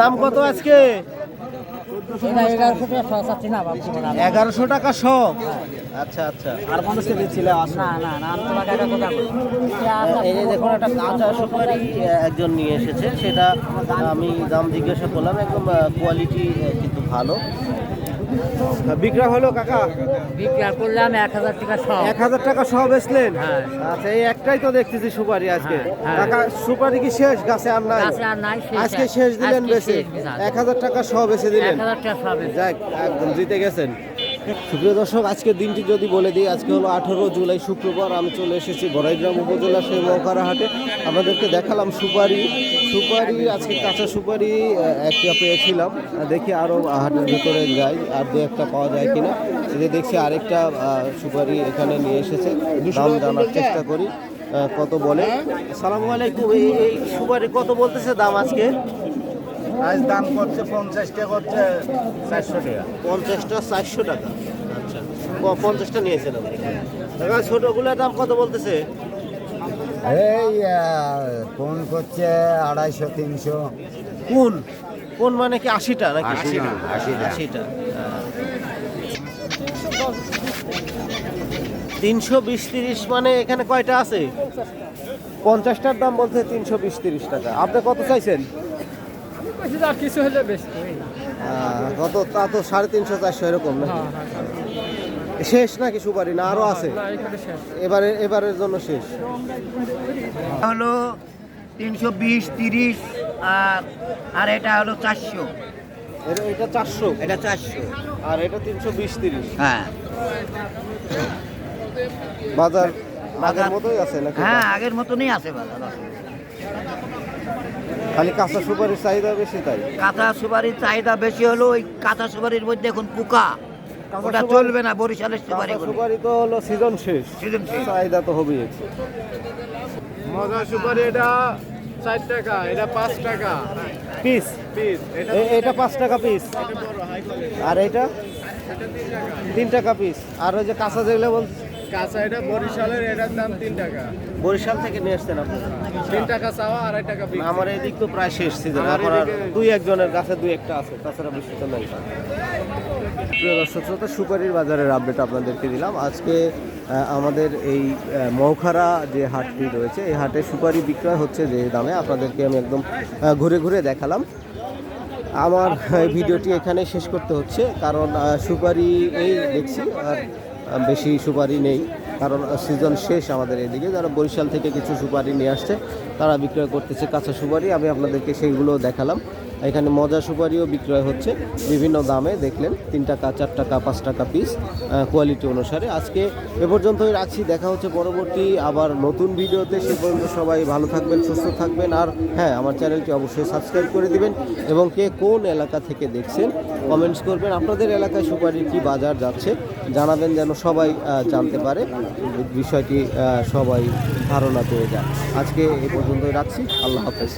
দাম কত আজকে? এগারোশো টাকা শ। আচ্ছা আচ্ছা। আর মানুষকে দিচ্ছিলে এই যে দেখুন, একটা কাঁচা একজন নিয়ে এসেছে। সেটা আমি দাম জিজ্ঞাসা করলাম, একদম কোয়ালিটি কিন্তু ভালো। বিক্রয় হলো কাকা? বিক্রা করলাম এক হাজার টাকা সব। এক হাজার টাকা সব বেচলেন? হ্যাঁ। আচ্ছা এই একটাই তো দেখতেছি সুপারি আজকে। হ্যাঁ, হ্যাঁ। কাকা সুপারি কি শেষ? গাছে আর নাই। আজকে শেষ দিলেন বেশি। এক হাজার টাকা সব বেছে দিলেন। যাক একদম জিতে গেছেন। সুপ্রিয় দর্শক, আজকের দিনটি যদি বলে দিই, আজকে হলো আঠেরো জুলাই শুক্রবার, আমি চলে এসেছি বড়াইগ্রাম উপজেলা সেই মৌকারা হাটে। আপনাদেরকে দেখালাম সুপারি। সুপারি, আজকে কাঁচা সুপারি একটা পেয়েছিলাম। দেখি আরও হাটের ভিতরে যাই, আর দু একটা পাওয়া যায় কিনা। যে দেখছি আরেকটা সুপারি এখানে নিয়ে এসেছে। দাম জানার চেষ্টা করি কত বলে। সালামু আলাইকুম। এই সুপারি কত বলতেছে দাম আজকে? আজ দাম করছে পঞ্চাশটা করছে চারশো টাকা। পঞ্চাশটা চারশো টাকা। আচ্ছা। পঞ্চাশটা নিয়েছেন আপনি। ছোটোগুলোর দাম কত বলতেছে? এই ফোন করছে আড়াইশো তিনশো। কোন? কোন মানে কি আশিটা নাকি? আশিটা, আশিটা। আশিটা। তিনশো বিশ তিরিশ মানে এখানে কয়টা আছে? পঞ্চাশটার দাম বলছে তিনশো বিশ তিরিশ টাকা। আপনি কত চাইছেন? কিছু হলে বেশি। কত? তা তো সাড়ে তিনশো চারশো এরকম নাকি? শেষ নাকি সুপারি? না আরও আছে? এবারে এবারের জন্য শেষ। হলো তিনশো বিশ তিরিশ আর আর এটা হলো চারশো। এটা- এটা চারশো? এটা চারশো। আর এটা তিনশো বিশ তিরিশ? হ্যাঁ। বাজার আগের বাজার- মতোই আছে নাকি? হ্যাঁ আগের মতনই আছে বাজার খালি কাঁচা সুপারির চাহিদা বেশি তাই? কাঁচা সুপারির চাহিদা বেশি হলো ওই কাঁচা সুপারির মধ্যে এখন পোকা। ওটা চলবে না বরিশালের সুপারি সুপারি তো হলো সিজন শেষ। Season শেষ। চাহিদা তো হবেই। মজা সুপারি এটা চার টাকা এটা পাঁচ টাকা। পিস পিস এটা পাঁচ টাকা পিস আর এটা? তিন টাকা। পিস আর ওই যে কাঁচা যেগুলো বল কাঁচা এটা বরিশালের এটার দাম তিন টাকা। বরিশাল থেকে নিয়ে আসছেন আপনি? তিন টাকা চাওয়া আড়াই টাকা বিক্রি। আমার এদিক তো প্রায় শেষ সিজন এখন আর দুই একজনের কাছে দুই একটা আছে তাছাড়া বেশি তো নাই। প্রিয় দর্শক শ্রোতা সুপারির বাজারের আপডেট আপনাদেরকে দিলাম। আজকে আমাদের এই মৌখারা যে হাটটি রয়েছে এই হাটে সুপারি বিক্রয় হচ্ছে যে দামে। আপনাদেরকে আমি একদম ঘুরে ঘুরে দেখালাম। আমার ভিডিওটি এখানে শেষ করতে হচ্ছে কারণ সুপারি এই দেখছি আর বেশি সুপারি নেই। কারণ সিজন শেষ আমাদের এদিকে। যারা বরিশাল থেকে কিছু সুপারি নিয়ে আসছে, তারা বিক্রয় করতেছে কাঁচা সুপারি। আমি আপনাদেরকে সেইগুলো দেখালাম। এখানে মজা সুপারিও বিক্রয় হচ্ছে, বিভিন্ন দামে, দেখলেন, তিন টাকা, চার টাকা, পাঁচ টাকা পিস কোয়ালিটি অনুসারে। আজকে এ পর্যন্তই রাখছি, দেখা হচ্ছে পরবর্তী আবার নতুন ভিডিওতে। সে পর্যন্ত সবাই ভালো থাকবেন, সুস্থ থাকবেন, আর হ্যাঁ আমার চ্যানেলটি অবশ্যই সাবস্ক্রাইব করে দিবেন এবং কে কোন এলাকা থেকে দেখছেন কমেন্টস করবেন। আপনাদের এলাকায় সুপারির কি বাজার যাচ্ছে, জানাবেন যেন সবাই জানতে পারে। বিষয়টি সবাই ধারণা পেয়ে যায় আজকে এ পর্যন্তই রাখছি, আল্লাহ হাফেজ।